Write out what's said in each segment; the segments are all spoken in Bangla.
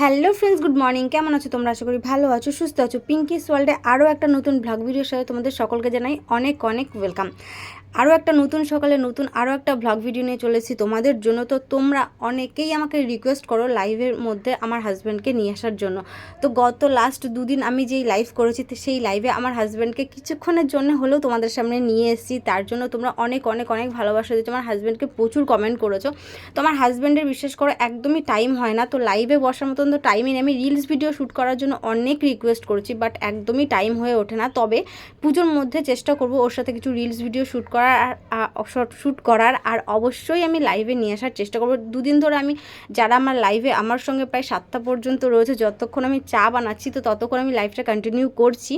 Hello friends, good morning. কেমন আছো তোমরা? আশা করি ভালো আছো, সুস্থ আছো। পিঙ্কিস ওয়ার্ল্ডে আরও একটা নতুন ভ্লগ ভিডিওর সাথে তোমাদের সকলকে জানাই অনেক অনেক ওয়েলকাম। আরও একটা নতুন সকালে নতুন আরও একটা ব্লগ ভিডিও নিয়ে চলেছি তোমাদের জন্য। তো তোমরা অনেকেই আমাকে রিকোয়েস্ট করো লাইভের মধ্যে আমার হাজব্যান্ডকে নিয়ে আসার জন্য। তো গত লাস্ট দুদিন আমি যেই লাইভ করেছি সেই লাইভে আমার হাজব্যান্ডকে কিছুক্ষণের জন্য হলেও তোমাদের সামনে নিয়ে এসেছি। তার জন্য তোমরা অনেক অনেক অনেক ভালোবাসা দিচ্ছ আমার হাজব্যান্ডকে প্রচুর কমেন্ট করেছ। তো আমার হাজব্যান্ডের বিশেষ করে একদমই টাইম হয় না। তো লাইভে বসার মতন তো টাইমই নেই। আমি রিলস ভিডিও শ্যুট করার জন্য অনেক রিকোয়েস্ট করেছি বাট একদমই টাইম হয়ে ওঠে না। তবে পুজোর মধ্যে চেষ্টা করব ওর সাথে কিছু রিলস ভিডিও শ্যুট করার আর শ্যুট করার আর অবশ্যই আমি লাইভে নিয়ে আসার চেষ্টা করব। দুদিন ধরে আমি, যারা আমার লাইভে আমার সঙ্গে প্রায় সাতটা পর্যন্ত রয়েছে, যতক্ষণ আমি চা বানাচ্ছি, তো ততক্ষণ আমি লাইভটা কন্টিনিউ করছি।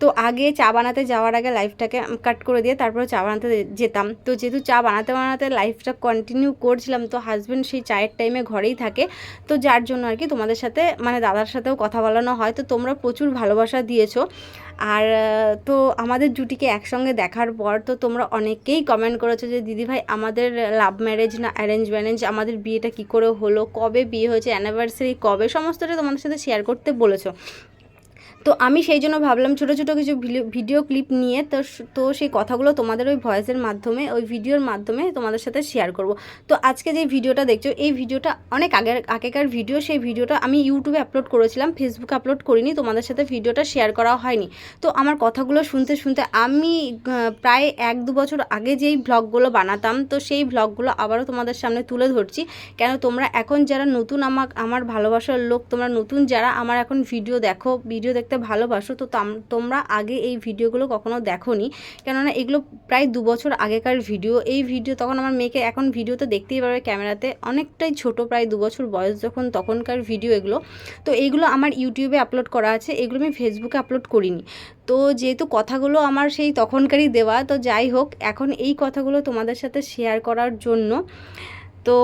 তো আগে চা বানাতে যাওয়ার আগে লাইফটাকে কাট করে দিয়ে তারপরে চা বানাতে যেতাম। তো যেহেতু চা বানাতে বানাতে লাইফটা কন্টিনিউ করছিলাম, তো হাজব্যান্ড সেই চায়ের টাইমে ঘরেই থাকে। তো যার জন্য আর কি তোমাদের সাথে মানে দাদার সাথেও কথা বলানো হয়। তো তোমরা প্রচুর ভালোবাসা দিয়েছ। আর তো আমাদের জুটিকে একসঙ্গে দেখার পর তো তোমরা অনেকেই কমেন্ট করেছ যে দিদিভাই আমাদের লাভ ম্যারেজ না অ্যারেঞ্জ ম্যারেঞ্জ আমাদের বিয়েটা কি করে হলো? কবে বিয়ে হয়েছে? অ্যানিভার্সারি কবে? সমস্তটা তোমাদের সাথে শেয়ার করতে বলেছ। তো আমি সেই জন্য ভাবলাম ছোটো ছোটো কিছু ভিডিও ক্লিপ নিয়ে তো তো সেই কথাগুলো তোমাদের ওই ভয়েসের মাধ্যমে, ওই ভিডিওর মাধ্যমে তোমাদের সাথে শেয়ার করব। তো আজকে যে ভিডিওটা দেখছ, এই ভিডিওটা অনেক আগের, আগেকার ভিডিও সেই ভিডিওটা আমি ইউটিউবে আপলোড করেছিলাম ফেসবুকে আপলোড করিনি, তোমাদের সাথে ভিডিওটা শেয়ার করা হয়নি। তো আমার কথাগুলো শুনতে শুনতে আমি প্রায় এক, দু বছর আগে যেই ব্লগগুলো বানাতাম, তো সেই ব্লগগুলো আবারও তোমাদের সামনে তুলে ধরছি। কেন তোমরা এখন যারা নতুন আমার আমার ভালোবাসার লোক, তোমরা নতুন যারা, আমার এখন ভিডিও দেখো ভিডিও দেখ দেখতে ভালোবাসো, তো তোমরা আগে এই ভিডিওগুলো কখনো দেখোনি। কেননা এগুলো প্রায় দু বছর আগেকার ভিডিও। এই ভিডিও তখন আমার মেয়েকে, এখন ভিডিওতে দেখতেই পারবে ক্যামেরাতে, অনেকটাই ছোট, প্রায় দু বছর বয়স যখন তখনকার ভিডিও এগুলো। তো এইগুলো আমার ইউটিউবে আপলোড করা আছে, এগুলো আমি ফেসবুকে আপলোড করিনি। তো যেহেতু কথাগুলো আমার সেই তখনকারই দেওয়া, তো যাই হোক, এখন এই কথাগুলো তোমাদের সাথে শেয়ার করার জন্য তো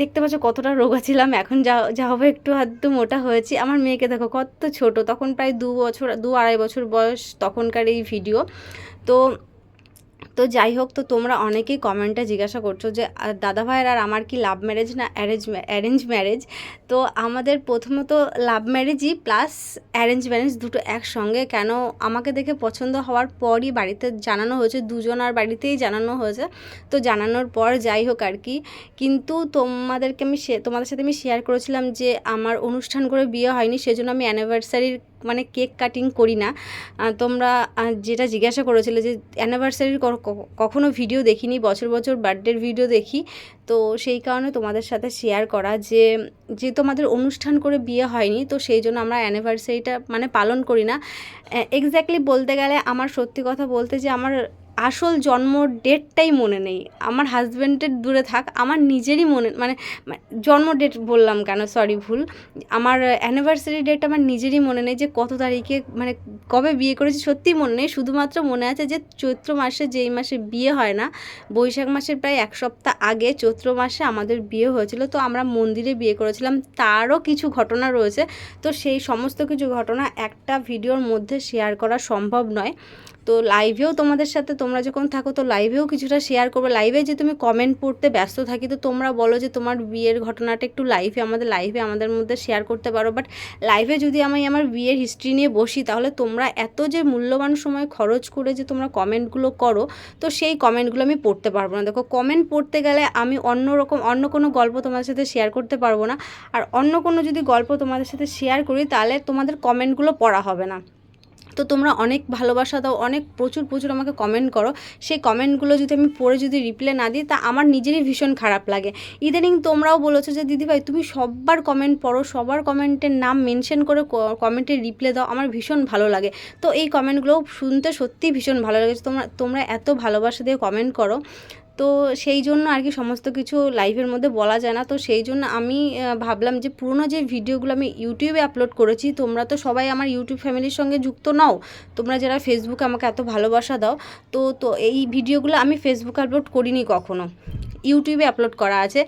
দেখতে পাচ্ছ কতটা রোগা ছিলাম, এখন যা যা হবে একটু আধটু মোটা হয়েছি। আমার মেয়েকে দেখো কত ছোট, তখন প্রায় দু বছর, দু আড়াই বছর বয়স তখনকার এই ভিডিও তো তো যাই হোক, তো তোমরা অনেকেই কমেন্টে জিজ্ঞাসা করছ যে দাদা ভাইয়ের আর আমার কি লাভ ম্যারেজ না অ্যারেঞ্জ অ্যারেঞ্জ ম্যারেজ তো আমাদের প্রথমত লাভ ম্যারেজই প্লাস অ্যারেঞ্জ ম্যারেজ দুটো একসঙ্গে। কেন আমাকে দেখে পছন্দ হওয়ার পরই বাড়িতে জানানো হয়েছে, দুজন আর বাড়িতেই জানানো হয়েছে। তো জানানোর পর যাই হোক আর কি। কিন্তু তোমাদেরকে আমি তোমাদের সাথে আমি শেয়ার করেছিলাম যে, আমার অনুষ্ঠান করে বিয়ে হয়নি, সেজন্য আমি অ্যানিভার্সারির মানে কেক কাটিং করি না। তোমরা যেটা জিজ্ঞাসা করেছিলে যে অ্যানিভার্সারির কখনো ভিডিও দেখিনি, বছর বছর বার্থডের ভিডিও দেখি। তো সেই কারণে তোমাদের সাথে শেয়ার করা যে যে তোমাদের অনুষ্ঠান করে বিয়ে হয়নি, তো সেই জন্য আমরা অ্যানিভার্সারিটা মানে পালন করি না। এক্স্যাক্টলি বলতে গেলে আমার সত্যি কথা বলতে যে আমার আসল জন্ম ডেটটাই মনে নেই। আমার হাজব্যান্ডের দূরে থাক, আমার নিজেরই মনে মানে জন্ম ডেট বললাম কেন? সরি ভুল। আমার অ্যানিভার্সারি ডেট আমার নিজেরই মনে নেই যে কত তারিখে মানে কবে বিয়ে করেছি সত্যিই মনে নেই। শুধুমাত্র মনে আছে যে চৈত্র মাসে যেই মাসে বিয়ে হয় না, বৈশাখ মাসের প্রায় এক সপ্তাহ আগে চৈত্র মাসে আমাদের বিয়ে হয়েছিল। তো আমরা মন্দিরে বিয়ে করেছিলাম। তারও কিছু ঘটনা রয়েছে। তো সেই সমস্ত কিছু ঘটনা একটা ভিডিওর মধ্যে শেয়ার করা সম্ভব নয়। তো লাইভেও তোমাদের সাথে তোমরা যখন থাকো, তো লাইভেও কিছুটা শেয়ার করবে। লাইভে যে তুমি কমেন্ট পড়তে ব্যস্ত থাকি, তো তোমরা বলো যে তোমার বিয়ের ঘটনাটা একটু লাইভে আমাদের লাইভে আমাদের মধ্যে শেয়ার করতে পারো। বাট লাইভে যদি আমি আমার বিয়ের হিস্ট্রি নিয়ে বসি, তাহলে তোমরা এত যে মূল্যবান সময় খরচ করে যে তোমরা কমেন্টগুলো করো, তো সেই কমেন্টগুলো আমি পড়তে পারব না। দেখো কমেন্ট পড়তে গেলে আমি অন্য রকম, অন্য কোনো গল্প তোমাদের সাথে শেয়ার করতে পারব না। আর অন্য কোনো যদি গল্প তোমাদের সাথে শেয়ার করি, তাহলে তোমাদের কমেন্টগুলো পড়া হবে না। তো তোমরা অনেক ভালোবাসা দাও, অনেক প্রচুর প্রচুর আমাকে কমেন্ট করো। সেই কমেন্টগুলো যদি আমি পড়ে যদি রিপ্লাই না দিই, তা আমার নিজেরই ভীষণ খারাপ লাগে। ইদানিং তোমরাও বলেছ যে দিদিভাই তুমি সবার কমেন্ট পড়ো, সবার কমেন্টের নাম মেনশন করে কমেন্টে রিপ্লাই দাও, আমার ভীষণ ভালো লাগে। তো এই কমেন্টগুলো শুনতে সত্যিই ভীষণ ভালো লাগে। তোমরা তোমরা এত ভালোবাসা দিয়ে কমেন্ট করো। তো সেই জন্য আর কি সমস্ত কিছু লাইভের মধ্যে বলা যায় না। তো সেই জন্য আমি ভাবলাম যে পুরনো যে ভিডিওগুলো আমি ইউটিউবে আপলোড করেছি, তোমরা তো সবাই আমার ইউটিউব ফ্যামিলির সঙ্গে যুক্ত নাও। তোমরা যারা ফেসবুকে আমাকে এত ভালোবাসা দাও, তো তো এই ভিডিওগুলো আমি ফেসবুকে আপলোড করিনি কখনো। ইউটিউবে আপলোড করা আছে।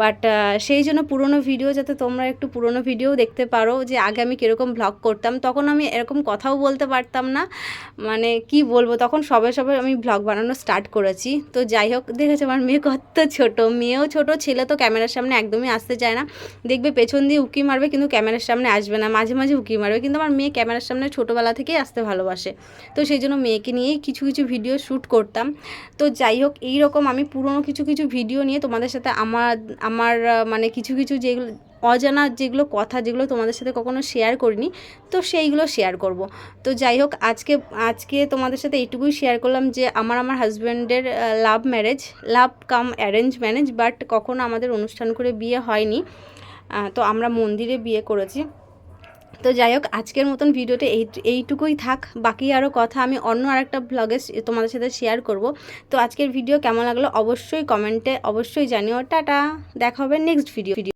বাট সেই জন্য পুরনো ভিডিও যাতে তোমরা একটু পুরনো ভিডিও দেখতে পারো যে আগে আমি কীরকম ভ্লগ করতাম। তখন আমি এরকম কথাও বলতে পারতাম না। মানে কি বলব, তখন সবে সবে আমি ভ্লগ বানানো স্টার্ট করেছি। তো যাই হোক দেখেছ, আমার মেয়ে কত ছোট, মেয়েও ছোট, ছেলে তো ক্যামেরার সামনে একদমই আসতে চায় না। দেখবে পেছন দিয়ে উকি মারবে, কিন্তু ক্যামেরার সামনে আসবে না, মাঝে মাঝে উকি মারবে, কিন্তু আমার মেয়ে ক্যামেরার সামনে ছোটোবেলা থেকেই আসতে ভালোবাসে। তো সেই জন্য মেয়েকে নিয়েই কিছু কিছু ভিডিও শ্যুট করতাম। তো যাই হোক, এইরকম আমি পুরনো কিছু কিছু ভিডিও নিয়ে তোমাদের সাথে আমার আমার মানে কিছু কিছু যেগুলো অজানা যেগুলো কথা, যেগুলো তোমাদের সাথে কখনো শেয়ার করিনি, তো সেইগুলো শেয়ার করব। তো যাই হোক, আজকে আজকে তোমাদের সাথে এইটুকুই শেয়ার করলাম যে আমার আমার হাজব্যান্ডের love marriage love cum arrange marriage but কখনো আমাদের অনুষ্ঠান করে বিয়ে হয়নি। তো আমরা মন্দিরে বিয়ে করেছি। তো যাই হোক, আজকের মতন ভিডিওটা এই, এইটুকুই থাক। বাকি আরও কথা আমি অন্য আরেকটা ব্লগে তোমাদের সাথে শেয়ার করব। তো আজকের ভিডিও কেমন লাগল অবশ্যই কমেন্টে অবশ্যই জানিও। টাটা, দেখা হবে নেক্সট ভিডিও ভিডিও